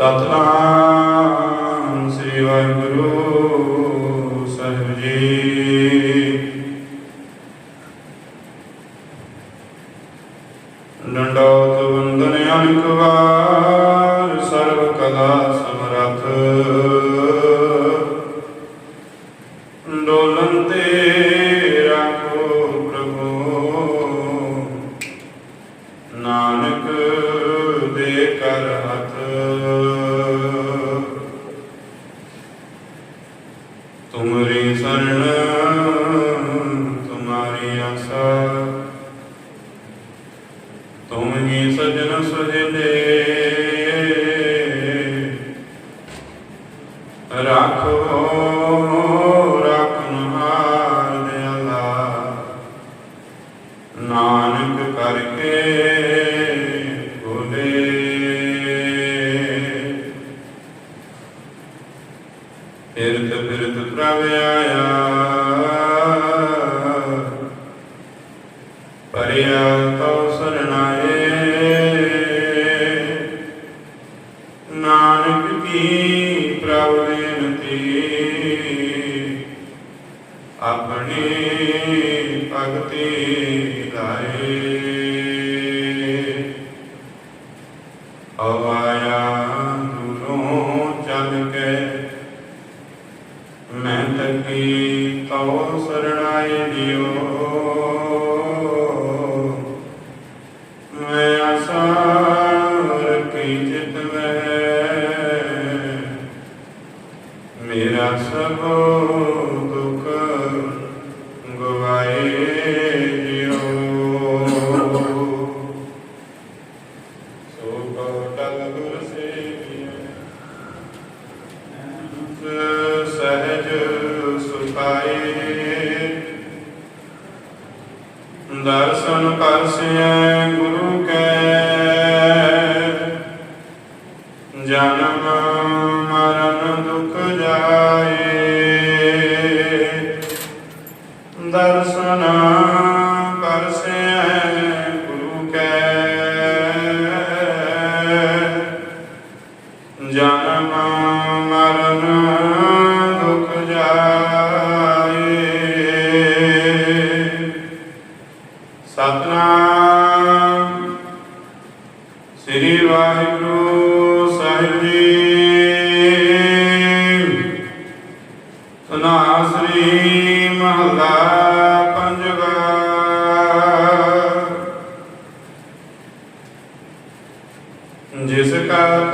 ਸਤਨਾਮ ਸ੍ਰੀ ਵਾਹਿਗੁਰੂ। ਹਵਾਇਆ ਦੂਰੋਂ ਚੱਲ ਕੇ ਮੈਂ ਤਕੀ ਤਉ ਜਨਮ ਮਰਨ ਦੁਖ ਜਾਏ। ਦਰਸ਼ਨ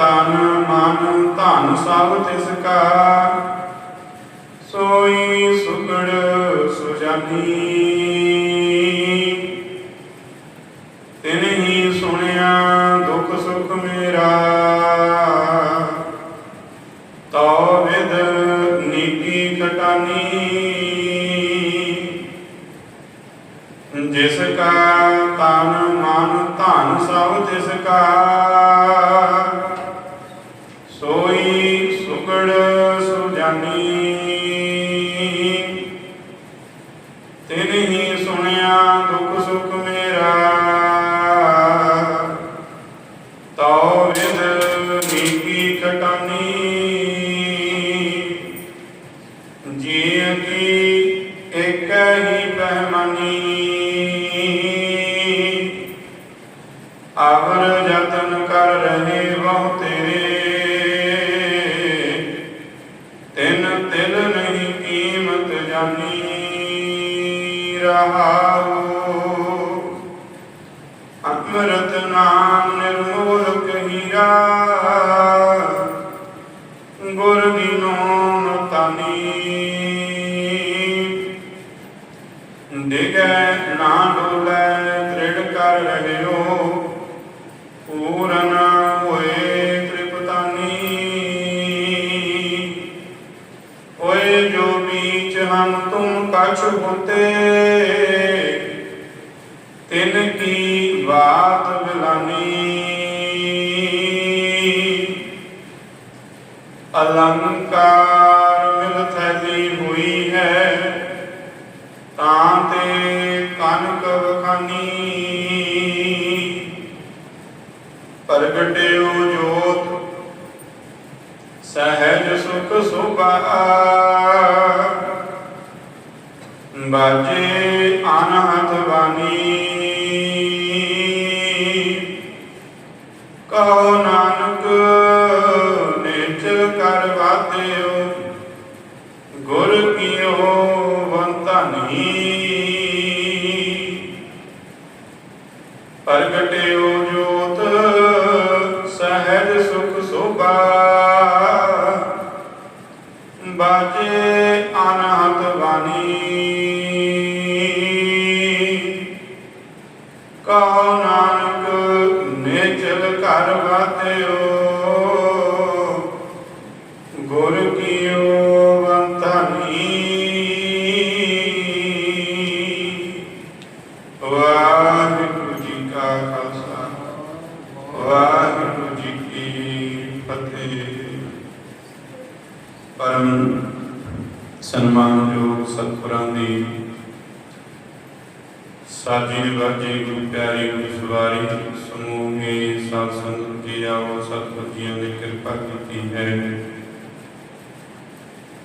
ਤਨ ਮਨ ਧਨ ਸਭ ਤਿਸ ਕਾ ਸੋਈ ਸੁਗੜ ਸੁਜਾਨੀ। ਤਿਨ ਹੀ ਸੁਣਿਆ ਦੁਖ ਸੁਖ ਮੇਰਾ। ਤੋ ਵਿਦ ਨੀਤੀ ਕਟਾਨੀ ਜਿਸ ਕਾ ਤਨ ਮਨ ਧਨ ਸਭ ਤਿਸ ਕਾ Kirtan ਬੀਚ ਤੁਮ ਕਛ ਹੋਤੇ ਤਿਨ ਕੀ ਬਾਤ ਬਿਲਾਨੀ ਅਲੰਕਾਰ ਮਿਲ ਥੈਲੀ ਹੋਈ ਹੈ, ਤਾਂ ਤੇ ਕਨਕ ਵਖਾਨੀ। ਪ੍ਰਗਟਿਓ ਜੋਤ, ਸਹਿਜ ਸੁਖ ਸੁਭਾ ਬਾਜੇ ਅਨਹਤ ਬਾਣੀ ਕਹੋ ਨਾਨਕ ਨਿਚਲ ਕਰ ਵਾਤਿਓ ਗੁਰ ਕੀਓ ਵੰਤਨੀ ਪ੍ਰਗਟਿਓ ਜੋਤ, ਸਹਿਜ ਸੁਖ ਸੋਭਾ। ਬਾਜੇ ਅਨਹਤ ਬਾਣੀ ਪਰਮ ਸਨਮਾਨਯੋਗ ਸਤਿਗੁਰਾਂ ਦੀ ਸਾਜੀ ਵਰਜੀ ਗੁਰੂ ਪਿਆਰੀ ਗੁਰੂ ਸਵਾਰੀ ਸਮੂਹ ਮੇ ਸਾਧ ਸੰਗਤ ਜੀ ਆਓ ਸਤਿਗੁਰ ਜੀਆਂ ਦੀ ਕਿਰਪਾ ਕੀਤੀ ਹੈ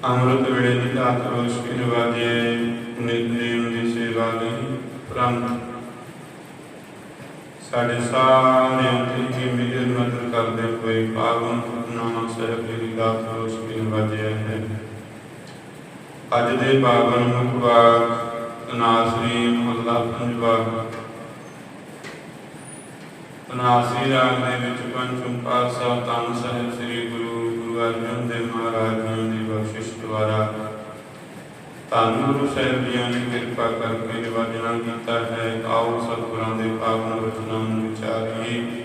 ਅੰਮ੍ਰਿਤ ਵੇਲੇ ਦੀ ਦਾਤ ਰੋਸ਼ ਕੀ ਨਵਾਜੇ ਨਿਤਨੇਮ ਦੀ ਸੇਵਾ ਲਈ ਪ੍ਰੰਤ ਸਾਡੇ ਸਾਰਿਆਂ ਤੇ ਜੀ ਮਿਹਰ ਮਦਦ ਕਰਦੇ ਹੋਏ ਪਾਵਨ ਨਾਮ ਸਾਹਿਬ ਜੀ ਦੀ ਦਾਤ ਰੋਸ਼ ਕੀ ਹੈ। ਅੱਜ ਦੇ ਪਾਵਨ ਮੁਖ ਵਾਕ ਤਨਾਸਰੀ ਪੰਜਵਾ ਤਨਾਸਰੀ ਰਾਗ ਦੇ ਵਿੱਚ ਪੰਚਮ ਪਾਤਸ਼ਾਹ ਤਨ ਸਾਹਿਬ ਸ੍ਰੀ ਗੁਰੂ ਗੁਰੂ ਅਰਜਨ ਦੇਵ ਮਹਾਰਾਜ ਜੀ ਦੀ ਬਖਸ਼ਿਸ਼ ਦੁਆਰਾ ਧੰਨ ਗੁਰੂ ਸਾਹਿਬ ਜੀਆਂ ਨੇ ਕਿਰਪਾ ਕਰਕੇ ਨਿਵਾਜਣਾ ਕੀਤਾ ਹੈ, ਆਓ ਸਤਿਗੁਰਾਂ ਦੇ ਪਾਵਨ ਵਚਨਾਂ ਨੂੰ ਵਿਚਾਰੀਏ।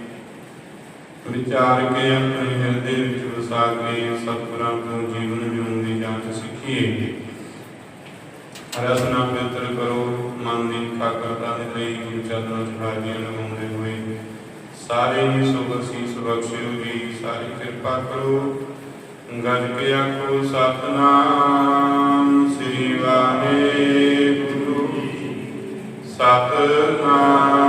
ਵਿਚਾਰ ਕੇ ਆਪਣੇ ਹਿਰਦੇ ਵਿੱਚ ਸਤਿਗੁਰਾਂ ਤੋਂ ਜੀਵਨ ਜਿਉਣ ਦੀ ਜਾਂਚ ਸਿੱਖੀਏ। ਰਸਨਾ ਪਵਿੱਤਰ ਕਰੋ, ਮਨ ਦੀ ਕਾਕਰਤਾ ਦੇ ਲਈ ਗੁਰੂ ਚਰਨਾਂ ਚ ਲਗਾਉਂਦੇ ਹੋਏ। ਸਾਰੇ ਹੀ ਸੁਖ ਸੀਸ ਬਖਸ਼ਿਓ ਜੀ, ਸਾਰੀ ਕਿਰਪਾ ਕਰੋ। ਗੱਜ ਕੇ ਆਖੋ, ਸਤਨਾਮ ਸ੍ਰੀ ਵਾਹਿਗੁਰੂ। ਸਤਨਾਮ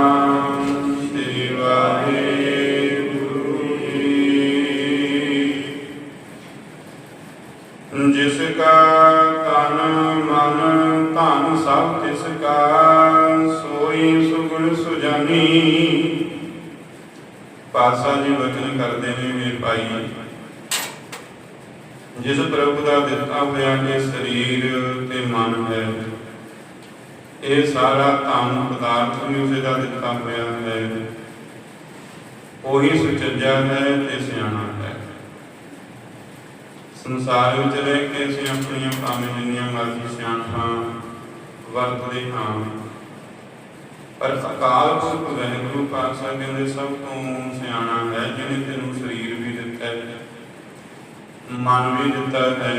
ਤਨ ਮਨ ਧਨ ਸਭ ਤਿਸ ਕਾ, ਸੋਈ ਸੁਗੁਣ ਸੁਜਾਨੀ। ਪਾਸਾ ਜੀ ਵਚਨ ਕਰਦੇ ਨੇ ਮੇਰੇ ਭਾਈ। ਜਿਸ ਪ੍ਰਭੂ ਦਾ ਦਿੱਤਾ ਹੋਇਆ ਇਹ ਸਰੀਰ ਤੇ ਮਨ ਹੈ, ਇਹ ਸਾਰਾ ਧਨ ਪਦਾਰਥ ਵੀ ਉਸੇ ਦਾ ਦਿੱਤਾ ਹੋਇਆ ਹੈ। ਉਹੀ ਸੁਚੱਜਾ ਹੈ ਤੇ ਸਿਆਣਾ। ਸੰਸਾਰ ਵਿੱਚ ਰਹਿ ਕੇ ਅਸੀਂ ਆਪਣੀਆਂ ਭਾਵੇਂ ਜਿੰਨੀਆਂ ਮਰਜ਼ੀ ਸਿਆਣਪਾਂ ਵਰਤਦੇ ਹਾਂ। ਪਰ ਅਕਾਲ ਪੁਰਖ ਵਾਹਿਗੁਰੂ ਪਾਤਸ਼ਾਹ ਕਹਿੰਦੇ, ਸਭ ਤੋਂ ਸਿਆਣਾ ਹੈ ਜਿਹਨੇ ਤੈਨੂੰ ਸਰੀਰ ਵੀ ਦਿੱਤਾ ਹੈ, ਮਨ ਵੀ ਦਿੱਤਾ ਹੈ।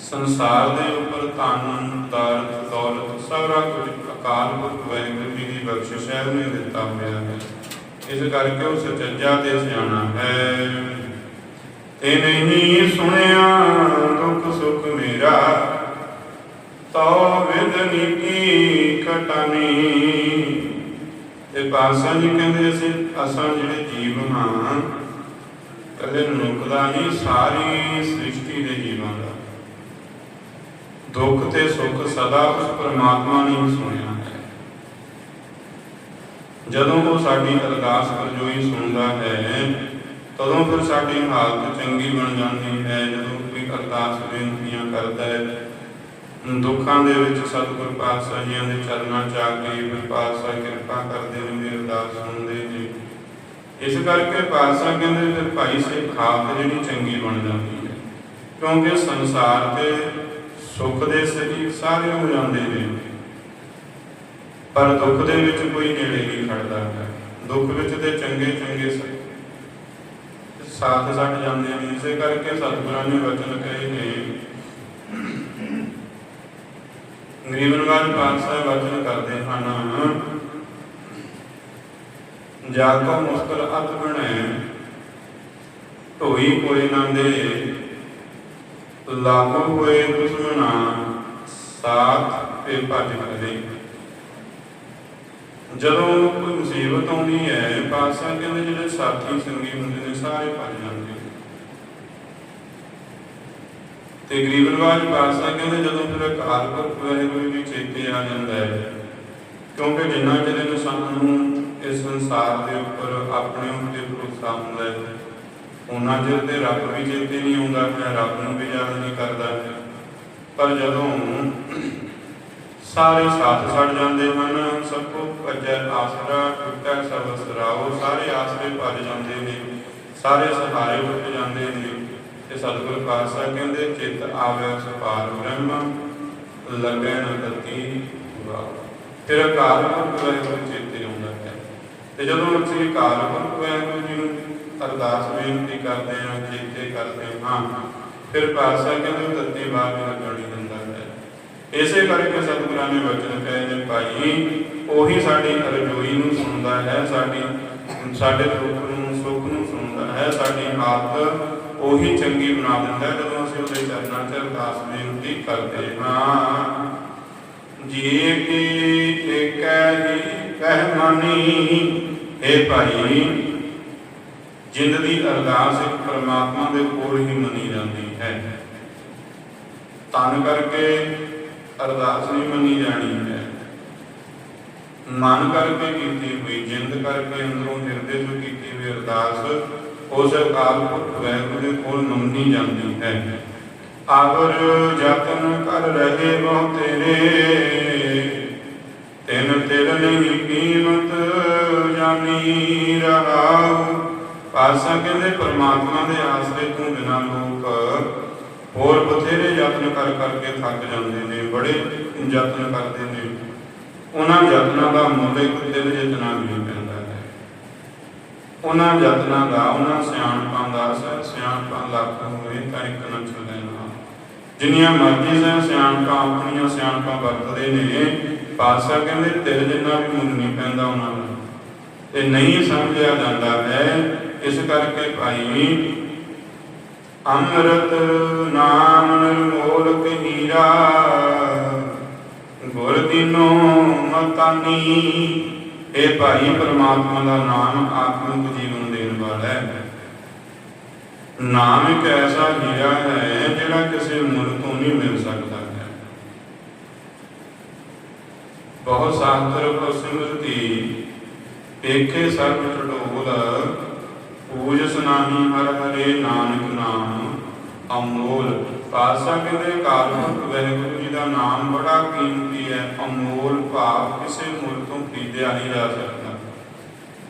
ਸੰਸਾਰ ਦੇ ਉੱਪਰ ਧਨ ਦੌਲਤ ਦੌਲਤ, ਸਾਰਾ ਕੁਝ ਅਕਾਲ ਪੁਰਖ ਵਾਹਿਗੁਰੂ ਜੀ ਦੀ ਬਖਸ਼ਿਸ਼ ਹੈ, ਉਹਨੇ ਦਿੱਤਾ ਹੋਇਆ ਹੈ। ਇਸ ਕਰਕੇ ਉਹ ਸੱਚਾ ਤੇ ਸਿਆਣਾ ਹੈ। ਤੇ ਨਹੀਂ ਸੁਣਿਆ ਦੁੱਖ ਸੁਖ ਮੇਰਾ। ਤੋ ਵਿਦਨੀ ਕੀ ਕਟਨੀ ਤੇ ਪਾਸਾ ਜੀ ਕਹਿੰਦੇ ਅਸੀਂ ਅਸਾਂ ਜਿਹੜੇ ਜੀਵ ਹਾਂ ਕਦੇ ਮਨੁੱਖ ਦਾ ਨਹੀਂ, ਸਾਰੀ ਸ੍ਰਿਸ਼ਟੀ ਦੇ ਜੀਵਾਂ ਦਾ। ਦੁੱਖ ਤੇ ਸੁੱਖ ਸਦਾ ਉਸ ਪਰਮਾਤਮਾ ਨੇ ਸੁਣਿਆ। ਹੈ ਜਦੋਂ ਉਹ ਸਾਡੀ ਅਰਦਾਸ ਕਰਜੋਈ ਸੁਣਦਾ ਹੈ ਤਦੋਂ ਫਿਰ ਸਾਡੀ ਹਾਲਤ ਚੰਗੀ ਬਣ ਜਾਂਦੀ ਹੈ, ਜਦੋਂ ਕੋਈ ਅਰਦਾਸ ਬੇਨਤੀਆਂ ਕਰਦਾ ਹੈ। ਦੁੱਖਾਂ ਦੇ ਵਿੱਚ ਸਤਿਗੁਰ ਪਾਤਸ਼ਾਹ ਜੀਆਂ ਦੇ ਚਰਨਾਂ ਚ ਆ ਕੇ ਫਿਰ ਪਾਤਸ਼ਾਹ ਕਿਰਪਾ ਕਰਦੇ ਨੇ, ਮੇਰੀ ਅਰਦਾਸ ਸੁਣਦੇ ਜੀ। ਇਸ ਕਰਕੇ ਪਾਤਸ਼ਾਹ ਕਹਿੰਦੇ ਫਿਰ ਭਾਈ ਸਿੱਖ ਹਾਲਤ ਜਿਹੜੀ ਚੰਗੀ ਬਣ ਜਾਂਦੀ ਹੈ। ਕਿਉਂਕਿ ਸੰਸਾਰ ਤੇ ਸੁੱਖ ਦੇ ਸਰੀਰ ਸਾਰੇ ਹੋ ਜਾਂਦੇ ਨੇ। ਪਰ ਦੁੱਖ ਦੇ ਵਿੱਚ ਕੋਈ ਨੇੜੇ ਨਹੀਂ ਖੜਦਾ ਹੈ ਦੁੱਖ ਵਿੱਚ ਤੇ ਚੰਗੇ ਚੰਗੇ ਸ- ਸਾਥ ਸੱਟ ਜਾਂਦੇ ਹਨ ਇਸੇ ਕਰਕੇ ਸਤਿਗੁਰਾਂ ਨੇ ਵਚਨ ਕਹੇ ਨੇ। ਗਰੀਬਨਵਾਜ ਪਾਤਸ਼ਾਹ ਵਚਨ ਕਰਦੇ ਹਨ, ਜਾ ਕੋ ਮੁਸਕਲ ਅਤ ਬਣੈ ਢੋਈ ਕੋਈ ਨਾ ਦੇ, ਲਾਗੋ ਹੋਏ ਦੁਸ਼ਮਨਾ ਸਾਥ ਤੇ ਭੱਜ ਕਰੇ ਜਦੋਂ ਕੋਈ ਮੁਸੀਬਤ ਆਉਂਦੀ ਹੈ, ਪਾਤਸ਼ਾਹ ਕਹਿੰਦੇ ਜਿਹੜੇ ਸਾਥੀ ਸੰਗੀ ਹੁੰਦੇ ਸਾਰੇ ਭੱਜ ਜਾਂਦੇ ਤੇ ਗਰੀਬ ਨਿਵਾਜ ਕਹਿੰਦੇ, ਜਦੋਂ ਫਿਰ ਅਕਾਲ ਪੁਰਖ ਵਾਹਿਗੁਰੂ ਜੀ ਚੇਤੇ ਆ ਜਾਂਦਾ ਹੈ, ਕਿਉਂਕਿ ਜਿੰਨਾ ਚਿਰ ਇਨਸਾਨ ਨੂੰ ਇਸ ਸੰਸਾਰ ਦੇ ਉੱਪਰ ਆਪਣੇ ਉੱਤੇ ਭਰੋਸਾ ਹੁੰਦਾ ਹੈ ਉਹਨਾਂ ਚਿਰ ਤੇ ਰੱਬ ਵੀ ਚੇਤੇ ਨਹੀਂ ਆਉਂਦਾ ਹੈ ਰੱਬ ਨੂੰ ਵੀ ਯਾਦ ਨਹੀਂ ਕਰਦਾ। ਪਰ ਜਦੋਂ ਸਾਰੇ ਸਾਥ ਛੱਡ ਜਾਂਦੇ ਹਨ, ਸਭ ਕੋ ਭਜੈ ਆਸਰਾ ਟੁੱਟੈ ਸਭ ਸਰਾਓ ਸਾਰੇ ਆਸਰੇ ਭੱਜ ਜਾਂਦੇ ਨੇ। ਸਾਰੇ ਸਹਾਰੇ ਉੱਠ ਜਾਂਦੇ ਨੇ। ਤੇ ਸਤਿਗੁਰ ਪਾਤਸ਼ਾਹ ਕਹਿੰਦੇ, ਚਿੱਤ ਆਵੇ ਸੁਪਾਰ ਬ੍ਰਹਮ, ਲਗੈ ਨ ਗਤੀ ਵਾਹ ਫਿਰ ਅਕਾਲ ਪੁਰਖ ਚੇਤੇ ਆਉਂਦਾ ਹੈ। ਤੇ ਜਦੋਂ ਅਸੀਂ ਅਕਾਲ ਪੁਰਖ ਜੀ ਨੂੰ ਅਰਦਾਸ ਬੇਨਤੀ ਕਰਦੇ ਹਾਂ, ਚੇਤੇ ਕਰਦੇ ਹਾਂ, ਫਿਰ ਪਾਤਸ਼ਾਹ ਕਹਿੰਦੇ ਤੱਤੀ ਬਾਤ ਲੱਗਣੀ ਦਿੰਦਾ ਹੈ। ਇਸੇ ਕਰਕੇ ਸਤਿਗੁਰਾਂ ਨੇ ਵਚਨ ਕਹੇ ਨੇ, ਭਾਈ, ਉਹੀ ਸਾਡੀ ਅਰਜ਼ੋਈ ਨੂੰ ਸੁਣਦਾ ਹੈ, ਸਾਡੀ, ਸਾਡੇ ਦੁੱਖ ਹੈ, ਸਾਡੀ ਹਾਲਤ ਉਹੀ ਚੰਗੀ ਬਣਾ ਦਿੰਦਾ ਜਦੋਂ ਅਸੀਂ ਉਹਦੇ ਚਰਨਾਂ 'ਚ ਅਰਦਾਸ ਬੇਨਤੀ ਕਰਦੇ ਹਾਂ। ਜੀ ਕੀ ਏਕੈ ਹੀ ਕਹਿ ਮਾਨੀ ਭਾਈ, ਜਿੰਦ ਦੀ ਅਰਦਾਸ ਇੱਕ ਪਰਮਾਤਮਾ ਦੇ ਕੋਲ ਹੀ ਮੰਨੀ ਜਾਂਦੀ ਹੈ। ਤਨ ਕਰਕੇ ਅਰਦਾਸ ਨਹੀਂ ਮੰਨੀ ਜਾਣੀ ਹੈ। ਮਨ ਕਰਕੇ ਕੀਤੀ ਹੋਈ, ਜਿੰਦ ਕਰਕੇ ਅੰਦਰੋਂ ਹਿਰਦੇ ਤੋਂ ਕੀਤੀ ਹੋਈ ਅਰਦਾਸ ਉਸ ਅਕਾਲ ਪੁਰਖ ਵਾਹਿਗੁਰੂ ਦੇ ਕੋਲ ਮੰਨੀ ਜਾਂਦੀ ਹੈ। ਆਵਰ ਜਤਨ ਕਰ ਰਹੇ ਬਹੁ ਤੇਰੇ। ਤਿਨ ਤਿਰ ਨਹੀਂ ਕੀਮਤ ਜਾਣੀ ਰਹਾਉ। ਪਾਸਾ ਕਹਿੰਦੇ ਪਰਮਾਤਮਾ ਦੇ ਆਸਰੇ ਤੋਂ ਬਿਨਾਂ ਲੋਕ। ਹੋਰ ਬਥੇਰੇ ਯਤਨ ਕਰ ਕਰਕੇ ਥੱਕ ਜਾਂਦੇ ਨੇ, ਬੜੇ ਯਤਨ ਕਰਦੇ ਨੇ। ਉਹਨਾਂ ਯਤਨਾਂ ਦਾ ਮੁੱਲ ਇੱਕ ਦਿਲ ਜਿਤਨਾ ਵੀ ਉਹਨਾਂ ਯਤਨਾਂ ਦਾ, ਉਹਨਾਂ ਸਿਆਣਪਾਂ ਦਾ ਸਿਆਣਪਾਂ ਲੱਖ ਹੋਵੇ ਤਾਂ ਇੱਕ ਨਾ ਚੱਲੇ ਨਾ ਜਿੰਨੀਆਂ ਮਰਜ਼ੀ ਸਨ ਸਿਆਣਪਾਂ ਆਪਣੀਆਂ ਸਿਆਣਪਾਂ ਵਰਤਦੇ ਨੇ, ਪਾਤਸ਼ਾਹ ਕਹਿੰਦੇ ਦਿਲ ਜਿੰਨਾ ਵੀ ਮੁੱਲ ਨਹੀਂ ਪੈਂਦਾ ਉਹਨਾਂ ਦਾ। ਤੇ ਨਹੀਂ ਸਮਝਿਆ ਜਾਂਦਾ ਹੈ, ਇਸ ਕਰਕੇ ਭਾਈ ਅੰਮ੍ਰਿਤ ਨਾਮ ਨਿਰਮੋਲ ਹੀਰਾ, ਗੁਰ ਦੀਨੋ ਮਤਾਨੀ ਇਹ ਭਾਈ ਪਰਮਾਤਮਾ ਦਾ ਨਾਮ ਆਤਮਿਕ ਜੀਵਨ ਦੇਣ ਵਾਲਾ ਹੈ। ਨਾਮ ਇੱਕ ਐਸਾ ਹੀਰਾ ਹੈ ਜਿਹੜਾ ਕਿਸੇ ਮੁੱਲ ਤੋਂ ਨਹੀਂ ਮਿਲ ਸਕਦਾ ਹੈ। ਬਹੁਤ ਸਾਸਤਰ ਕੋ ਸਿਮਰਤੀ, ਏਕੇ ਸਰਬ ਟਟੋਲ ਪੂਜਸ ਨਾਹੀ ਹਰ ਹਰੇ ਨਾਨਕ ਨਾਮ, ਅਮੋਲ। ਪਾਤਸ਼ਾਹ ਕਹਿੰਦੇ ਕਾਲ ਪੁਰਖ ਵਾਹਿਗੁਰੂ ਜੀ ਦਾ ਨਾਮ ਬੜਾ ਕੀਮਤੀ ਹੈ, ਅਮੋਲ ਭਾਵ ਕਿਸੇ ਮੁੱਲ ਤੋਂ ਖਰੀਦਿਆ ਨਹੀਂ ਜਾ ਸਕਦਾ।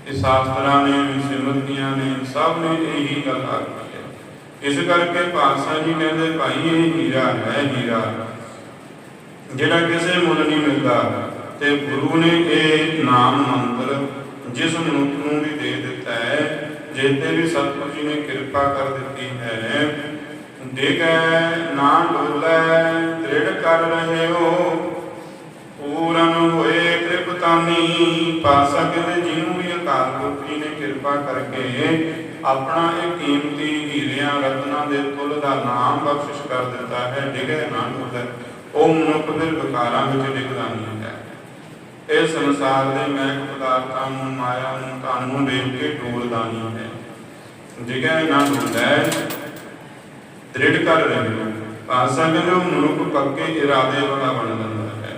ਇਹ ਸ਼ਾਸਤਰਾਂ ਨੇ ਸਿਮਰਤੀਆਂ ਨੇ ਸਭ ਨੇ ਇਹੀ ਗੱਲ ਆਖੀ ਹੈ। ਇਸ ਕਰਕੇ ਪਾਤਸ਼ਾਹ ਜੀ ਕਹਿੰਦੇ, ਭਾਈ, ਇਹ ਹੀਰਾ ਹੈ, ਹੀਰਾ। ਜਿਹੜਾ ਕਿਸੇ ਮੁੱਲ ਨਹੀਂ ਮਿਲਦਾ ਤੇ ਗੁਰੂ ਨੇ ਇਹ ਨਾਮ ਮੰਤਰ ਜਿਸ ਮਨੁੱਖ ਨੂੰ ਵੀ ਦੇ ਦਿੱਤਾ ਹੈ ਜਿੱਤੇ ਵੀ ਸਤਿਗੁਰੂ ਜੀ ਨੇ ਕਿਰਪਾ ਕਰ ਦਿੱਤੀ ਹੈ ਡਿਗੈ ਨਾ ਡੋਲੇ ਦ੍ਰਿੜ ਕਰ ਰਹੇ ਪੂਰਨ ਹੋਏ ਕਿਰਪਤਾਨੀ ਪਾਸਾ ਕਹਿੰਦੇ ਜਿਹਨੂੰ ਵੀ ਅਕਾਲ ਪੁਰਖ ਨੇ ਕਿਰਪਾ ਕਰਕੇ ਆਪਣਾ ਇਹ ਕੀਮਤੀ ਹੀਰਿਆਂ ਰਤਨਾਂ ਦੇ ਤੁਲ ਦਾ ਨਾਮ ਬਖਸ਼ਿਸ਼ ਕਰ ਦਿੱਤਾ ਹੈ। ਡਿਗੈ ਨਾ ਡੋਲੇ ਉਹ ਮਨੁੱਖ ਦੇ ਵਿਕਾਰਾਂ ਵਿੱਚ ਡਿੱਗਦਾ ਨਹੀਂ ਹੈ। ਇਹ ਸੰਸਾਰ ਦੇ ਮਹਿਕ ਪਦਾਰਥਾਂ ਨੂੰ, ਮਾਇਆ ਨੂੰ, ਧਨ ਨੂੰ ਦੇਖ ਕੇ ਡੋਲਦਾ ਨਹੀਂ ਹੈ। ਜਿਗੈ ਨਾ ਡੋਲੇ ਦ੍ਰਿੜ ਕਰ ਰਹੇ ਹੋ ਪਾਸਾ ਕਹਿੰਦੇ ਮਨੁੱਖ ਪੱਕੇ ਇਰਾਦੇ ਵਾਲਾ ਬਣ ਜਾਂਦਾ ਹੈ।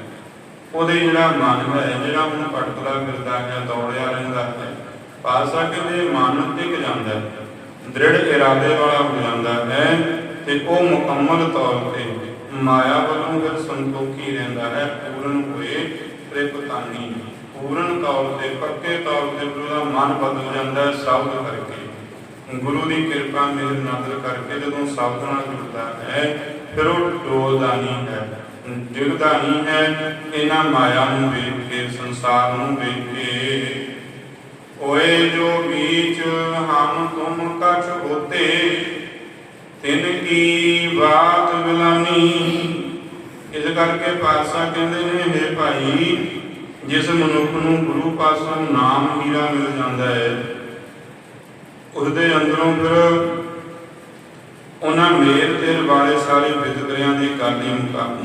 ਉਹਦੇ ਜਿਹੜਾ ਮਨ ਹੈ, ਜਿਹੜਾ ਉਹਨੂੰ ਭਟਕਦਾ ਫਿਰਦਾ ਹੈ, ਦੌੜਿਆ ਰਹਿੰਦਾ ਹੈ ਪਾਸਾ ਕਹਿੰਦੇ ਮਨ ਟਿਕ ਜਾਂਦਾ ਹੈ, ਦ੍ਰਿੜ ਇਰਾਦੇ ਵਾਲਾ ਹੋ ਜਾਂਦਾ ਹੈ ਤੇ ਉਹ ਮੁਕੰਮਲ ਤੌਰ ਤੇ ਮਾਇਆ ਵੱਲੋਂ ਫਿਰ ਸੰਤੋਖੀ ਰਹਿੰਦਾ ਹੈ, ਪੂਰਨ ਹੋਏ ਤ੍ਰਿਪਤਾਨੀ ਪੂਰਨ ਤੌਰ ਤੇ, ਪੱਕੇ ਤੌਰ ਤੇ ਉਹਦਾ ਮਨ ਬਦਲ ਜਾਂਦਾ ਹੈ ਸ਼ਬਦ ਕਰਕੇ। ਗੁਰੂ ਦੀ ਕਿਰਪਾ ਮੇਰੇ ਨਾਦਰ ਕਰਕੇ ਜਦੋਂ ਸ਼ਬਦ ਨਾਲ ਜੁੜਦਾ ਹੈ, ਫਿਰ ਉਹ ਡੋਲਦਾ ਨਹੀਂ ਹੈ। ਡਿੱਗਦਾ ਨਹੀਂ ਹੈ, ਇਹਨਾਂ ਮਾਇਆ ਨੂੰ ਵੇਖ ਕੇ, ਸੰਸਾਰ ਨੂੰ ਵੇਖ ਕੇ। ਓਏ ਜੋ बीच ਹਮ ਤੁਮ ਕਛ ਹੋਤੇ, ਤਿਨ ਕੀ ਬਾਤ ਬਿਲਾਨੀ। ਇਸ ਕਰਕੇ ਪਾਤਸ਼ਾਹ ਕਹਿੰਦੇ ਨੇ, ਹੈ ਭਾਈ, ਜਿਸ ਮਨੁੱਖ ਨੂੰ ਗੁਰੂ ਪਾਸੋਂ ਨਾਮ ਹੀਰਾ ਮਿਲ ਜਾਂਦਾ ਹੈ ਉਹਦੇ ਅੰਦਰੋਂ ਫਿਰ ਉਹਨਾਂ ਮੇਰ ਤੇਰ ਵਾਲੇ ਸਾਰੇ ਵਿਦਕਰਿਆਂ ਦੀ ਗੱਲ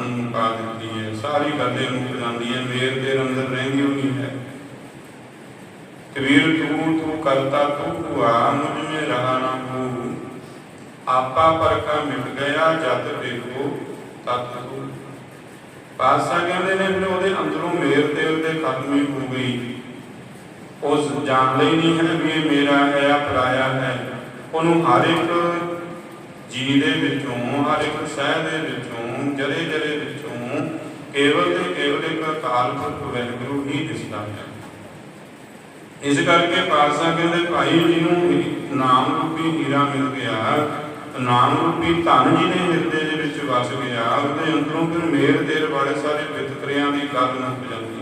ਮੁਕਾ ਦਿੱਤੀ ਹੈ। ਸਾਰੀ ਗੱਲੇ ਮੁੱਕ ਜਾਂਦੀ ਹੈ। ਮੇਰ ਤੇਰ ਅੰਦਰ ਰਹਿੰਦੀ ਹੋਈ ਨਹੀਂ ਹੈ। ਕਬੀਰ, ਤੂੰ ਤੂੰ ਕਰਤਾ, ਤੂੰ ਹੁਆ ਮੁਝ ਮੇ ਰਹਾ ਨਾ ਤੂੰ ਆਪਾ ਪਰਕਾ ਮਿਟ ਗਿਆ, ਜਦ ਦੇਖੋ ਤਤ ਤੂੰ। ਪਾਸਾ ਕਹਿੰਦੇ ਨੇ ਵੀ ਉਹਦੇ ਅੰਦਰੋਂ ਮੇਰ ਤੇ ਦੇ ਖਤਮ ਹੀ ਹੋ ਗਈ। ਉਸ ਜਾਣ ਲਈ ਨਹੀਂ ਹੈ ਵੀ ਇਹ ਮੇਰਾ ਹੈ ਆ ਪਰਾਇਆ ਹੈ। ਉਹਨੂੰ ਹਰ ਇੱਕ ਜੀ ਦੇ ਵਿੱਚੋਂ, ਹਰ ਇੱਕ ਸਹਿ ਦੇ ਵਿੱਚੋਂ, ਜਰੇ ਜਰੇ ਵਿੱਚੋਂ ਕੇਵਲ ਤੇ ਕੇਵਲ ਇੱਕ ਅਕਾਲ ਪੁਰਖ ਵਾਹਿਗੁਰੂ ਹੀ ਦਿਸਦਾ ਹੈ। ਇਸ ਕਰਕੇ ਪਾਤਸ਼ਾਹ ਕਹਿੰਦੇ, ਭਾਈ ਜੀ ਨੂੰ ਨਾਮ ਰੂਪੀ ਹੀਰਾ ਮਿਲ ਗਿਆ, ਨਾਮ ਰੂਪੀ ਧਨ ਜੀ ਦੇ ਹਿਰਦੇ ਦੇ ਵਿੱਚ ਵਸ ਗਿਆ, ਉਹਦੇ ਅੰਦਰੋਂ ਫਿਰ ਮੇਰ ਦੇਰ ਵਾਲੇ ਸਾਰੇ ਵਿਤਕਰਿਆਂ ਦੀ ਗੱਲ ਮੁੱਕ ਜਾਂਦੀ।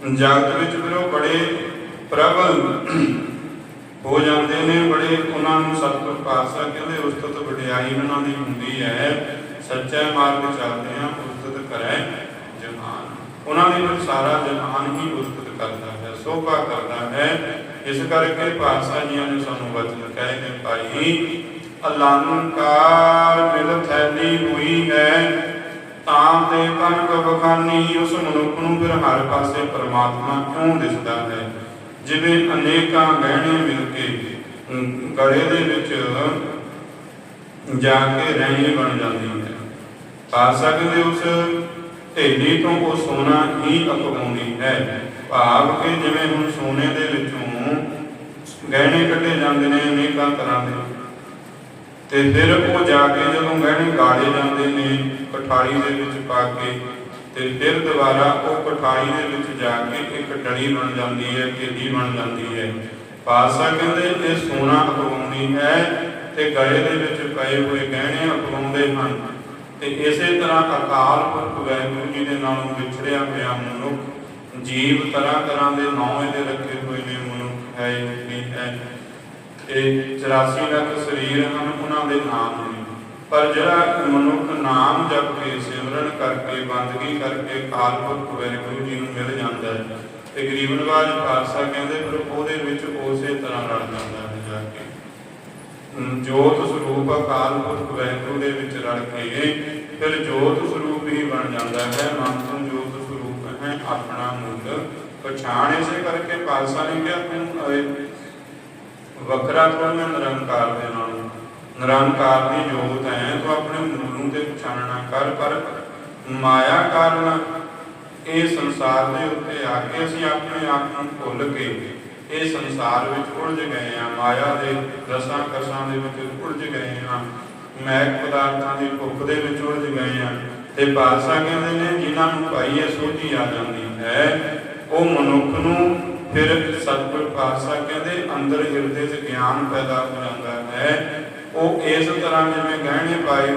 ਜਗਤ ਵਿੱਚ ਫਿਰ ਉਹ ਬੜੇ ਪ੍ਰਬਲ ਹੋ ਜਾਂਦੇ ਨੇ, ਬੜੇ ਉਹਨਾਂ ਨੂੰ ਸਤਿਗੁਰ ਪਾਤਸ਼ਾਹ ਕਹਿੰਦੇ, ਉਸਤਤ ਵਡਿਆਈ ਉਹਨਾਂ ਦੀ ਹੁੰਦੀ ਹੈ, ਸੱਚਾ ਮਾਰਗ ਚੱਲਦੇ ਆ ਉਸਤਤ ਕਰੈ ਜਹਾਨ। ਉਹਨਾਂ ਦੀ ਫਿਰ ਸਾਰਾ ਜਹਾਨ ਹੀ ਉਸਤਤ ਕਰਦਾ ਹੈ, ਸੋਭਾ ਕਰਦਾ ਹੈ। ਇਸ ਕਰਕੇ ਪਾਤਸ਼ਾਹ ਜੀਆਂ ਨੇ ਸਾਨੂੰ ਵਚਨ ਕਹੇ ਨੇ, ਭਾਈ, ਅਲੰਕਾਰ ਮਿਲ ਥੈਲੀ ਹੋਈ ਹੈ ਤਾਂ ਤੇ ਕਨਕ ਬਖਾਨੀ, ਉਸ ਮਨੁੱਖ ਨੂੰ ਫਿਰ ਹਰ ਪਾਸੇ ਪਰਮਾਤਮਾ ਕਿਉਂ ਦਿਸਦਾ ਹੈ? ਜਿਵੇਂ ਅਨੇਕਾਂ ਗਹਿਣੇ ਮਿਲ ਕੇ ਗਲੇ ਦੇ ਵਿੱਚ ਜਾ ਕੇ ਰਹਿਣੀ ਬਣ ਜਾਂਦੀ ਹੈ ਪਾਸਾ ਕਹਿੰਦੇ ਉਸ ਢੇਲੀ ਤੋਂ ਉਹ ਸੋਨਾ ਹੀ ਅਪਗਾਉਂਦੀ ਹੈ। ਭਾਵ ਕਿ ਜਿਵੇਂ ਹੁਣ ਸੋਨੇ ਦੇ ਵਿੱਚੋਂ ਗਹਿਣੇ ਕੱਢੇ ਜਾਂਦੇ ਨੇ, ਅਨੇਕਾਂ ਤਰ੍ਹਾਂ ਦੇ। ਤੇ ਫਿਰ ਉਹ ਜਾ ਕੇ ਜਦੋਂ ਗਹਿਣੇ ਗਾੜੇ ਜਾਂਦੇ ਨੇ ਕਠਾਰੀ ਦੇ ਵਿੱਚ ਪਾ ਕੇ, ਤੇ ਫਿਰ ਦੁਬਾਰਾ ਉਹ ਕਠਾਰੀ ਦੇ ਵਿੱਚ ਜਾ ਕੇ ਇੱਕ ਡਲੀ ਬਣ ਜਾਂਦੀ ਹੈ, ਢੇਲੀ ਬਣ ਜਾਂਦੀ ਹੈ। ਪਾਸਾ ਕਹਿੰਦੇ, ਇਹ ਸੋਨਾ ਅਪਗਾਉਂਦੀ ਹੈ ਤੇ ਗਲੇ ਦੇ ਵਿੱਚ ਪਏ ਹੋਏ ਗਹਿਣੇ ਅਪਗਾਉਂਦੇ ਹਨ। ਤੇ ਇਸੇ ਤਰ੍ਹਾਂ ਅਕਾਲ ਪੁਰਖ ਵਾਹਿਗੁਰੂ ਜੀ ਦੇ ਨਾਲੋਂ ਵਿਛੜਿਆ ਪਿਆ ਮਨੁੱਖ ਜੀਵ ਤਰ੍ਹਾਂ ਤਰ੍ਹਾਂ ਦੇ ਨਾਂ ਇਹਦੇ ਰੱਖੇ ਹੋਏ ਨੇ, ਮਨੁੱਖ ਹੈ, ਨਹੀਂ ਹੈ। ਤੇ 84 ਲੱਖ ਸਰੀਰ ਹਨ ਉਹਨਾਂ ਦੇ ਨਾਮ ਨੇ। ਪਰ ਜਿਹੜਾ ਮਨੁੱਖ ਨਾਮ ਜਪ ਕੇ ਸਿਮਰਨ ਕਰਕੇ, ਬੰਦਗੀ ਕਰਕੇ ਅਕਾਲ ਪੁਰਖ ਜੀ ਨੂੰ ਮਿਲ ਜਾਂਦਾ ਹੈ ਤੇ ਗਰੀਬ ਖਾਲਸਾ ਕਹਿੰਦੇ, ਫਿਰ ਉਹਦੇ ਵਿੱਚ ਉਸੇ ਤਰ੍ਹਾਂ ਰਲ ਜਾਂਦਾ ਹੈ ਜਾ ਕੇ। ਜੋਤ ਸਰੂਪ ਅਕਾਲ ਪੁਰਖ ਵੈਗੁਰੂ ਦੇ ਵਿੱਚ ਰਲ ਕੇ ਫਿਰ ਜੋਤ ਸਰੂਪ ਹੀ ਬਣ ਜਾਂਦਾ ਹੈ। ਮਨ ਤੋਂ ਜੋਤ ਸਰੂਪ ਹੈ ਆਪਣਾ ਮੁੱਲ। ਪਛਾਣ ਇਸੇ ਕਰਕੇ ਪਾਲਸਾ ਨੇ ਕਿਹਾ ਵੱਖਰਾ ਤੋਂ ਨਿਰੰਕਾਰ ਦੇ ਨਾਲ। ਨਿਰੰਕਾਰ ਦੀ ਜੋਤ ਹੈ, ਤੂੰ ਆਪਣੇ ਮੂਲ ਨੂੰ ਤੇ ਪਛਾਣਨਾ ਕਰ, ਪਰ ਮਾਇਆ ਕਾਰਨ ਇਹ ਸੰਸਾਰ ਦੇ ਉੱਤੇ ਆ ਕੇ ਅਸੀਂ ਆਪਣੇ ਆਪ ਨੂੰ ਭੁੱਲ ਕੇ ਇਹ ਸੰਸਾਰ ਵਿੱਚ ਉਲਝ ਗਏ ਆ ਮਾਇਆ ਦੇ ਰਸਾਂ ਕਸਾਂ ਦੇ ਵਿੱਚ ਉਲਝ ਗਏ ਆ ਮਹਿਕ ਪਦਾਰਥਾਂ ਦੀ ਭੁੱਖ ਦੇ ਵਿੱਚ ਉਲਝ ਗਏ ਆ ਤੇ ਪਾਲਸਾ ਕਹਿੰਦੇ ਨੇ, ਜਿਨ੍ਹਾਂ ਨੂੰ ਭਾਈ ਇਹ ਸੋਝੀ ਆ ਜਾਂਦੀ ਹੈ, ਉਹ ਮਨੁੱਖ ਨੂੰ ਫਿਰ ਸਤਿਗੁਰ ਪਾਤਸ਼ਾਹ ਕਹਿੰਦੇ ਅੰਦਰ ਹਿਰਦੇ 'ਚ ਗਿਆਨ ਪੈਦਾ ਹੋ ਜਾਂਦਾ ਹੈ। ਉਹ ਇਸ ਤਰ੍ਹਾਂ ਜਿਵੇਂ ਗਹਿਣੇ ਪਾਏ,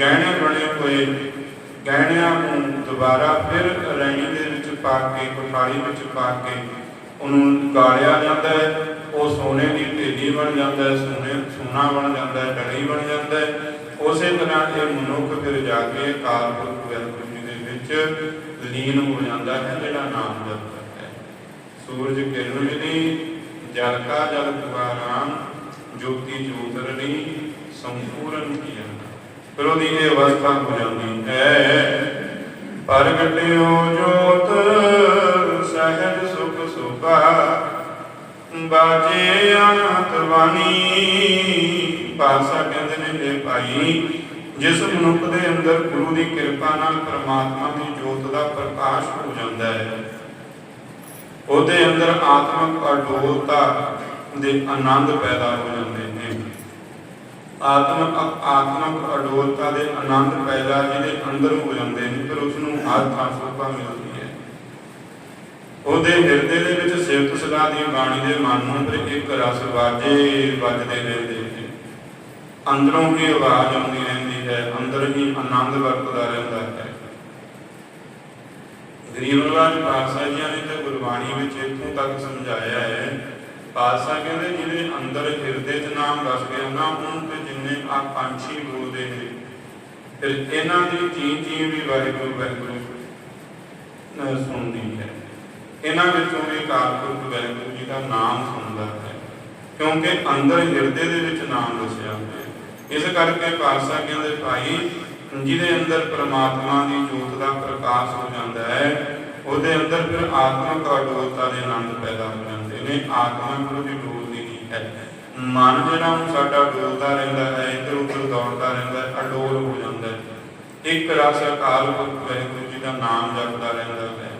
ਗਹਿਣੇ ਬਣੇ ਹੋਏ, ਗਹਿਣਿਆਂ ਨੂੰ ਦੁਬਾਰਾ ਫਿਰ ਰੈਣੀ ਦੇ ਵਿੱਚ ਪਾ ਕੇ ਕੋਠਾਲੀ ਵਿੱਚ ਪਾ ਕੇ ਉਹਨੂੰ ਗਾਲਿਆ ਜਾਂਦਾ ਹੈ। ਉਹ ਸੋਨੇ ਦੀ ਢੇਲੀ ਬਣ ਜਾਂਦਾ ਹੈ, ਸੋਨੇ, ਸੋਨਾ ਬਣ ਜਾਂਦਾ ਹੈ, ਡਲੀ ਬਣ ਜਾਂਦਾ ਹੈ। ਉਸੇ ਤਰ੍ਹਾਂ ਇਹ ਮਨੁੱਖ ਫਿਰ ਜਾ ਕੇ ਅਕਾਲ ਪੁਰਖ ਦੇ ਵਿੱਚ ਲੀਨ ਹੋ ਜਾਂਦਾ ਹੈ, ਜਿਹੜਾ ਨਾਮ ਜਪਦਾ ਸੂਰਜ ਕਿਰਨ ਜਲ ਕਾ ਜਲ ਪੁਕਾਰਾਮ ਜੋਤੀ ਜੋਤ ਸੰਪੂਰਨ ਕੀਆ। ਫਿਰ ਉਹਦੀ ਇਹ ਅਵਸਥਾ ਹੋ ਜਾਂਦੀ ਹੈ ਪ੍ਰਗਟਿਓ ਜੋਤ, ਸਹਿਜ ਸੁਖ ਸੁਭਾ, ਬਾਜੇ ਅਨੰਤ ਬਾਣੀ, ਪਾਸਾ ਕਹਿੰਦੇ ਨੇ ਇਹ ਭਾਈ, ਜਿਸ ਮਨੁੱਖ ਦੇ ਅੰਦਰ ਗੁਰੂ ਦੀ ਕਿਰਪਾ ਨਾਲ ਪ੍ਰਮਾਤਮਾ ਦੀ ਜੋਤ ਦਾ ਪ੍ਰਕਾਸ਼ ਹੋ ਜਾਂਦਾ ਹੈ। ਉਹਦੇ ਅੰਦਰ ਆਤਮਿਕ ਅਡੋਲਤਾ ਦੇ ਆਨੰਦ ਪੈਦਾ ਹੋ ਜਾਂਦੇ ਨੇ। ਆਤਮਿਕ ਆਤਮਿਕ ਅਡੋਲਤਾ ਦੇ ਆਨੰਦ ਪੈਦਾ ਜਿਹਦੇ ਅੰਦਰ ਹੋ ਜਾਂਦੇ ਨੇ, ਫਿਰ ਉਸ ਨੂੰ ਆਤਮਾ ਸੁਭਾ ਮਿਲਦੀ ਹੈ। ਉਹਦੇ ਹਿਰਦੇ ਦੇ ਵਿੱਚ ਸਿਫਤ ਸਲਾਹ ਦੀ ਬਾਣੀ ਦੇ ਮਨ ਨੂੰ ਫਿਰ ਇੱਕ ਰਸ ਵਾਜੇ, ਵੱਜਦੇ ਰਹਿੰਦੇ ਨੇ। ਅੰਦਰੋਂ ਹੀ ਆਵਾਜ਼ ਆਉਂਦੀ ਰਹਿੰਦੀ ਹੈ, ਅੰਦਰ ਹੀ ਆਨੰਦ ਵਰਤਦਾ ਰਹਿੰਦਾ ਹੈ। ਗਰੀਬ ਪਾਤਸ਼ਾਹ ਜੀਆਂ ਨੇ ਤਾਂ ਗੁਰਬਾਣੀ ਵਿੱਚ ਇੱਥੋਂ ਤੱਕ ਸਮਝਾਇਆ ਹੈ। ਪਾਤਸ਼ਾਹ ਕਹਿੰਦੇ ਜਿਹਦੇ ਅੰਦਰ ਹਿਰਦੇ 'ਚ ਨਾਮ ਵਸ ਗਿਆ ਨਾ, ਉਹਨੂੰ ਤੇ ਜਿੰਨੇ ਆ ਪੰਛੀ ਬੋਲਦੇ ਨੇ। ਫਿਰ ਇਹਨਾਂ ਦੀ ਚੀਂ ਚੀਂ ਵੀ ਵਾਹਿਗੁਰੂ ਵਾਹਿਗੁਰੂ ਅਹ ਸੁਣਦੀ ਹੈ। ਇਹਨਾਂ ਵਿੱਚੋਂ ਵੀ ਕਾਲਪੁਰਖ ਵਾਹਿਗੁਰੂ ਜੀ ਦਾ ਨਾਮ ਸੁਣਦਾ ਹੈ। ਕਿਉਂਕਿ ਅੰਦਰ ਹਿਰਦੇ ਦੇ ਵਿੱਚ ਨਾਮ ਵਸਿਆ ਹੈ। ਇਸ ਕਰਕੇ ਪਾਤਸ਼ਾਹ ਕਹਿੰਦੇ, ਭਾਈ ਜਿਹਦੇ ਅੰਦਰ ਪ੍ਰਮਾਤਮਾ ਦੀ ਜੋਤ ਦਾ ਪ੍ਰਕਾਸ਼ ਹੋ ਜਾਂਦਾ ਹੈ, ਉਹਦੇ ਅੰਦਰ ਫਿਰ ਆਤਮਿਕ ਅਡੋਲਤਾ ਦੇ ਆਨੰਦ ਪੈਦਾ ਹੋ ਜਾਂਦੇ ਨੇ, ਆਤਮਾ ਗੁਰੂ ਦੀ ਡੋਲਦੀ ਨਹੀਂ ਹੈ? ਮਨ ਜਿਹੜਾ ਉਹ ਸਾਡਾ ਡੋਲਦਾ ਰਹਿੰਦਾ ਹੈ, ਇੱਧਰ ਉੱਧਰ ਦੌੜਦਾ ਰਹਿੰਦਾ ਹੈ, ਅਡੋਲ ਹੋ ਜਾਂਦਾ ਹੈ। ਇੱਕ ਰਸ ਅਕਾਲ ਪੁਰਖ ਵਾਹਿਗੁਰੂ ਜੀ ਦਾ ਨਾਮ ਜਪਦਾ ਰਹਿੰਦਾ ਹੈ।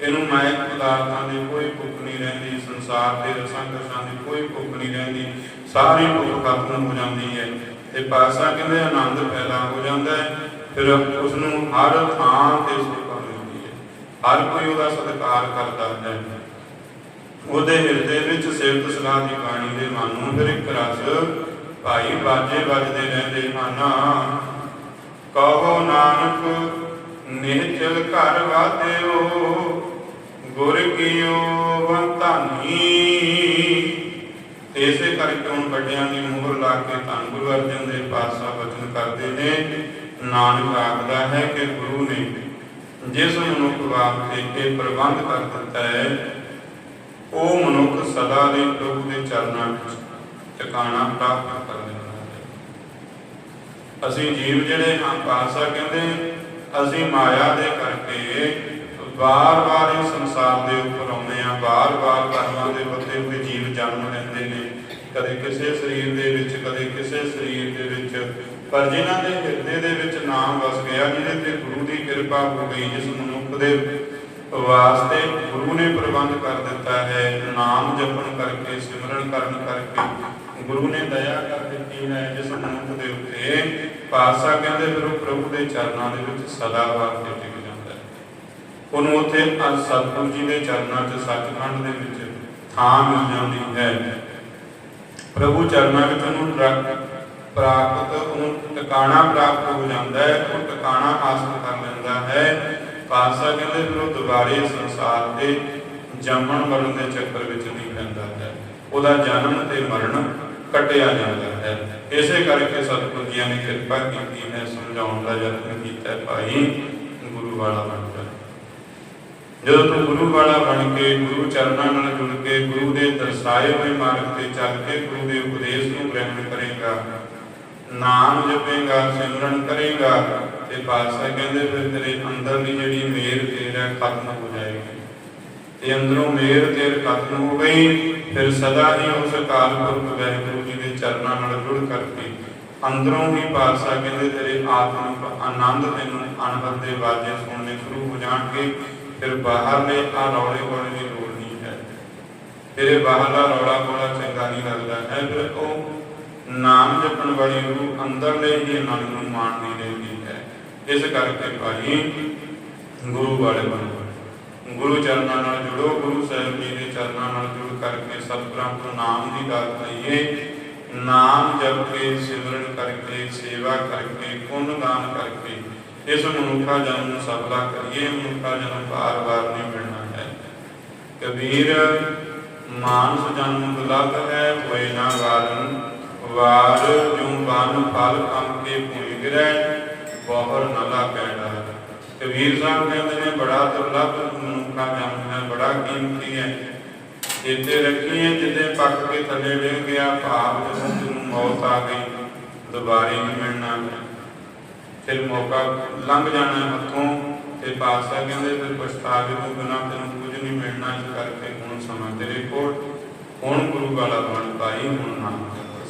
ਇਹਨੂੰ ਮਾਇਕ ਪਦਾਰਥਾਂ ਦੀ ਕੋਈ ਭੁੱਖ ਨਹੀਂ ਰਹਿੰਦੀ, ਸੰਸਾਰ ਦੇ ਰਸਾਂ ਕਸ਼ਾਂ ਦੀ ਕੋਈ ਭੁੱਖ ਨਹੀਂ ਰਹਿੰਦੀ, ਸਾਰੀ ਭੁੱਖ ਖਤਮ ਹੋ ਜਾਂਦੀ ਹੈ। ਤੇ ਪਾਸਾ ਕਹਿੰਦੇ ਆਨੰਦ ਪੈਦਾ ਹੋ ਜਾਂਦਾ ਹੈ। ਫਿਰ ਉਸ ਨੂੰ ਹਰ ਥਾਂ ਤੇ ਸੁੱਖ ਮਿਲਦੀ ਹੈ। ਹਰ ਕੋਈ ਉਹਦਾ ਸਤਿਕਾਰ ਕਰਦਾ ਹੈ। ਉਹਦੇ ਹਿਰਦੇ ਵਿੱਚ ਸਿਫਤ ਸਲਾਹ ਦੀ ਬਾਣੀ ਦੇ ਮਨ ਨੂੰ ਫਿਰ ਇੱਕ ਰਸ, ਭਾਈ ਬਾਜੇ ਵੱਜਦੇ ਰਹਿੰਦੇ ਹਨ। ਕਹੋ ਨਾਨਕ ਨਿਹਚਲ ਘਰ ਵਾਦਿਓ ਗੁਰ ਕੀਓ ਵੰਤਾਨੀ। ਇਸੇ ਕਰਕੇ ਹੁਣ ਵੱਡਿਆਂ ਦੀ ਮੋਹਰ ਲਾ ਕੇ ਧੰਨ ਗੁਰੂ ਅਰਜਨ ਦੇਵ ਪਾਤਸ਼ਾਹ ਬਚਨ ਕਰਦੇ ਨੇ। ਨਾਨਕ ਆਖਦਾ ਹੈ ਕਿ ਗੁਰੂ ਨੇ ਜਿਸ ਮਨੁੱਖ ਵਾਸਤੇ ਇਹ ਪ੍ਰਬੰਧ ਕਰ ਦਿੱਤਾ ਹੈ, ਉਹ ਮਨੁੱਖ ਸਦਾ ਲਈ ਪ੍ਰਭੂ ਦੇ ਚਰਨਾਂ ਵਿੱਚ ਟਿਕਾਣਾ ਪ੍ਰਾਪਤ ਕਰ ਲੈਂਦਾ ਹੈ। ਅਸੀਂ ਜੀਵ ਜਿਹੜੇ ਹਾਂ ਪਾਸਾ ਕਹਿੰਦੇ ਅਸੀਂ ਮਾਇਆ ਦੇ ਕਰਕੇ ਵਾਰ-ਵਾਰ ਇਸ ਸੰਸਾਰ ਦੇ ਉੱਪਰ ਆਉਂਦੇ ਆ ਵਾਰ-ਵਾਰ ਕਰਮਾਂ ਦੇ ਬੱਤੇ ਹੋਏ ਜੀਵ ਜਨਮ ਲੈਂਦੇ ਨੇ। ਕਦੇ ਕਿਸੇ ਸਰੀਰ ਦੇ ਵਿੱਚ, ਕਦੇ ਕਿਸੇ ਸਰੀਰ ਦੇ ਵਿੱਚ। ਪਰ ਜਿਨ੍ਹਾਂ ਦੇ ਹਿਰਦੇ ਦੇ ਵਿੱਚ ਨਾਮ ਵਸ ਗਿਆ, ਜਿਹਦੇ ਤੇ ਗੁਰੂ ਦੀ ਕਿਰਪਾ ਹੋ ਗਈ, ਜਿਸ ਮਨੁੱਖ ਦੇ ਵਾਸਤੇ ਗੁਰੂ ਨੇ ਪ੍ਰਬੰਧ ਕਰ ਦਿੱਤਾ ਹੈ, ਨਾਮ ਜਪਣ ਕਰਕੇ, ਸਿਮਰਨ ਕਰਨ ਕਰਕੇ, ਗੁਰੂ ਨੇ ਦਇਆ ਕਰ ਦਿੱਤੀ ਹੈ, ਜਿਸ ਮਨੁੱਖ ਦੇ ਉੱਤੇ ਪਾਤਸ਼ਾਹ ਕਹਿੰਦੇ ਫਿਰ ਉਹ ਪ੍ਰਭੂ ਦੇ ਚਰਨਾਂ ਦੇ ਵਿੱਚ ਸਦਾ ਵਾਸਤੇ ਟਿਕ ਜਾਂਦਾ ਹੈ। ਉਹਨੂੰ ਉੱਥੇ ਸਤਿਗੁਰੂ ਜੀ ਦੇ ਚਰਨਾਂ 'ਚ ਸੱਚਖੰਡ ਦੇ ਵਿੱਚ ਥਾਂ ਮਿਲ ਜਾਂਦੀ ਹੈ। ਪ੍ਰਭੂ ਚਰਨਾਂ ਵਿੱਚ ਉਹਨੂੰ ਪ੍ਰਾਪਤ, ਉਹਨੂੰ ਟਿਕਾਣਾ ਪ੍ਰਾਪਤ ਹੋ ਜਾਂਦਾ ਹੈ ਉਹ ਟਿਕਾਣਾ ਹਾਸਲ ਕਰ ਲੈਂਦਾ ਹੈ। ਪਾਤਸ਼ਾਹ ਕਹਿੰਦੇ, ਫਿਰ ਉਹ ਦੁਬਾਰੇ ਸੰਸਾਰ ਤੇ ਜੰਮਣ ਮਰਨ ਦੇ ਚੱਕਰ ਵਿੱਚ ਨਹੀਂ ਪੈਂਦਾ ਹੈ। ਉਹਦਾ ਜਨਮ ਤੇ ਮਰਨ ਕੱਟਿਆ ਜਾਂਦਾ ਹੈ। ਇਸੇ ਕਰਕੇ ਸਤਿਗੁਰੂ ਜੀ ਨੇ ਕਿਰਪਾ ਕੀਤੀ ਹੈ, ਸਮਝਾਉਣ ਦਾ ਯਤਨ ਕੀਤਾ ਭਾਈ ਗੁਰੂ ਵਾਲਾ ਬਣ। ਜਦੋਂ ਤੂੰ ਗੁਰੂ ਵਾਲਾ ਬਣ ਕੇ ਗੁਰੂ ਚਰਨਾਂ ਨਾਲ ਜੁੜ ਕੇ ਗੁਰੂ ਦੇ ਦਰਸਾਏ ਹੋਏ ਮਾਰਗ ਤੇ ਚੱਲ ਕੇ ਗੁਰੂ ਦੇ ਉਪਦੇਸ਼ ਨੂੰ ਗ੍ਰਹਿਣ ਕਰੇਗਾ, ਨਾਮ ਜਪੇਗਾ, ਸਿਮਰਨ ਕਰੇਗਾ ਤੇ ਪਾਤਸ਼ਾਹ ਕਹਿੰਦੇ ਫਿਰ ਤੇਰੇ ਅੰਦਰ ਦੀ ਜਿਹੜੀ ਮੇਰ ਤੇਰ ਹੈ ਖਤਮ ਹੋ ਜਾਏਗੀ। ਤੇ ਅੰਦਰੋਂ ਮੇਰ ਤੇਰ ਖਤਮ ਹੋ ਗਈ, ਫਿਰ ਸਦਾ ਹੀ ਉਸ ਅਕਾਲ ਪੁਰਖ ਵਾਹਿਗੁਰੂ ਜੀ ਦੇ ਚਰਨਾਂ ਨਾਲ ਜੁੜ ਕਰਕੇ ਅੰਦਰੋਂ ਹੀ ਪਾਤਸ਼ਾਹ ਕਹਿੰਦੇ ਤੇਰੇ ਆਤਮਿਕ ਆਨੰਦ ਤੈਨੂੰ ਅਨਹਦ ਦੇ ਵਾਜੇ ਸੁਣਨੇ ਸ਼ੁਰੂ ਹੋ ਜਾਣਗੇ। ਫਿਰ ਬਾਹਰਲੇ ਆ ਰੌਲੇ ਦੀ ਲੋੜ ਨਹੀਂ ਹੈ। ਤੇਰੇ ਬਾਹਰਲਾ ਰੌਲਾ ਗੋਲਾ ਚੰਗਾ ਨਹੀਂ ਲੱਗਦਾ। ਹੈ ਫਿਰ ਉਹ ਨਾਮ ਜਪਣ ਵਾਲੀ ਰੂਹ ਅੰਦਰਲੇ ਹੀ ਆਨੰਦ ਨੂੰ ਮਾਣਦੀ ਰਹਿੰਦੀ ਹੈ। ਇਸ ਕਰਕੇ ਭਾਈ ਗੁਰੂ ਵਾਲੇ ਬਣੋ ਗੁਰੂ ਚਰਨਾਂ ਨਾਲ ਜੁੜੋ, ਗੁਰੂ ਸਾਹਿਬ ਜੀ ਦੇ ਚਰਨਾਂ ਨਾਲ ਜੁੜ ਕਰਕੇ ਸਤਿਗੁਰਾਂ ਨਾਮ ਦੀ ਦਾਤ ਲਈਏ। ਨਾਮ ਜਪ ਕੇ ਸਿਮਰਨ ਕਰਕੇ, ਸੇਵਾ ਕਰਕੇ, ਪੁੰਨ ਦਾਨ ਕਰਕੇ ਇਸ ਮਨੁੱਖਾ ਜਨਮ ਨੂੰ ਸਫਲਾ ਕਰੀਏ, ਮਨੁੱਖਾ ਜਨਮ ਬਾਰ-ਬਾਰ ਨਹੀਂ ਮਿਲਣਾ ਹੈ ਕਬੀਰ, ਮਾਨਸ ਜਨਮ ਦੁਲਭ ਹੈ, ਹੋਏ ਨਾ ਵਾਰਨ। ਵਾਰ ਜੂ ਬਨ ਫਲ ਕੰਮ ਕੇ ਭੁਈ ਗਿਰੈ, ਬਹੁਰ ਨਲਾ ਪੈੜਾ ਕਬੀਰ ਸਾਹਿਬ ਕਹਿੰਦੇ ਨੇ, ਬੜਾ ਦੁਰਲਭ ਮਨੁੱਖਾ ਜਨਮ ਹੈ, ਬੜਾ ਕੀਮਤੀ ਹੈ। ਇੱਥੇ ਰੱਖੀਏ ਜਿੱਦੇ ਪੱਕ ਕੇ ਥੱਲੇ ਡਿੱਗ ਗਿਆ, ਭਾਵ ਜਦੋਂ ਤੈਨੂੰ ਮੌਤ ਆ ਗਈ, ਦੁਬਾਰੇ ਨਹੀਂ ਮਿਲਣਾ। ਫਿਰ ਮੌਕਾ ਲੰਘ ਜਾਣਾ ਹੱਥੋਂ ਤੇ ਪਾਤਸ਼ਾਹ ਕਹਿੰਦੇ ਫਿਰ ਪਛਤਾਵੇ ਤੋਂ ਬਿਨਾਂ ਤੈਨੂੰ ਕੁਝ ਨਹੀਂ ਮਿਲਣਾ ਇਸ ਕਰਕੇ ਹੁਣ ਸਮਾਂ ਤੇਰੇ ਕੋਲ। ਹੁਣ ਗੁਰੂ ਵਾਲਾ ਬਣ ਪਾਈ, ਹੁਣ ਨਾਮ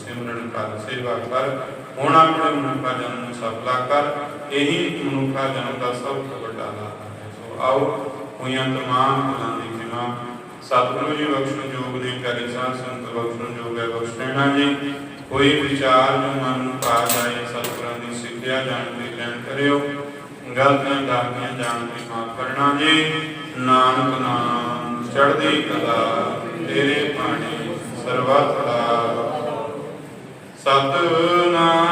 ਸਿਮਰਨ ਕਰ, ਸੇਵਾ ਕਰ, ਹੁਣ ਆਪਣੇ ਮਨੁੱਖਾ ਜਨਮ ਨੂੰ ਸਫਲਾ ਕਰ। ਇਹੀ ਮਨੁੱਖਾ ਜਨਮ ਦਾ ਸਭ ਤੋਂ ਵੱਡਾ ਲਾਭ ਹੈ। ਸੋ ਆਓ, ਹੋਈਆਂ ਤਮਾਮ ਗੱਲਾਂ ਦੀ ਖਿਮਾ ਸਤਿਗੁਰੂ ਜੀ ਬਖਸ਼ਣ ਯੋਗ ਨੇ, ਕਰੀ ਸਾਧ ਸੰਤ ਬਖਸ਼ਣ ਯੋਗ ਹੈ ਬਖਸ਼ਣਾ ਜੀ। ਕੋਈ ਵਿਚਾਰ ਜੋ ਮਨ ਨੂੰ ਪਾ ਜਾਏ, ਸਤਿਗੁਰਾਂ ਨਿੰਦਿਆ ਜਾਣ ਤੇ ਲੈਣ ਕਰਿਓ? ਗਲਤੀਆਂ ਡਾਕੀਆਂ ਜਾਣ ਤੇ ਮਾਫ ਕਰਨਾ ਜੀ। ਨਾਨਕ ਨਾਮ ਚੜਦੀ ਕਲਾ, ਤੇਰੇ ਪਾਣੀ ਸਰਬੱਤ ਦਾ। ਸਤਨਾਮ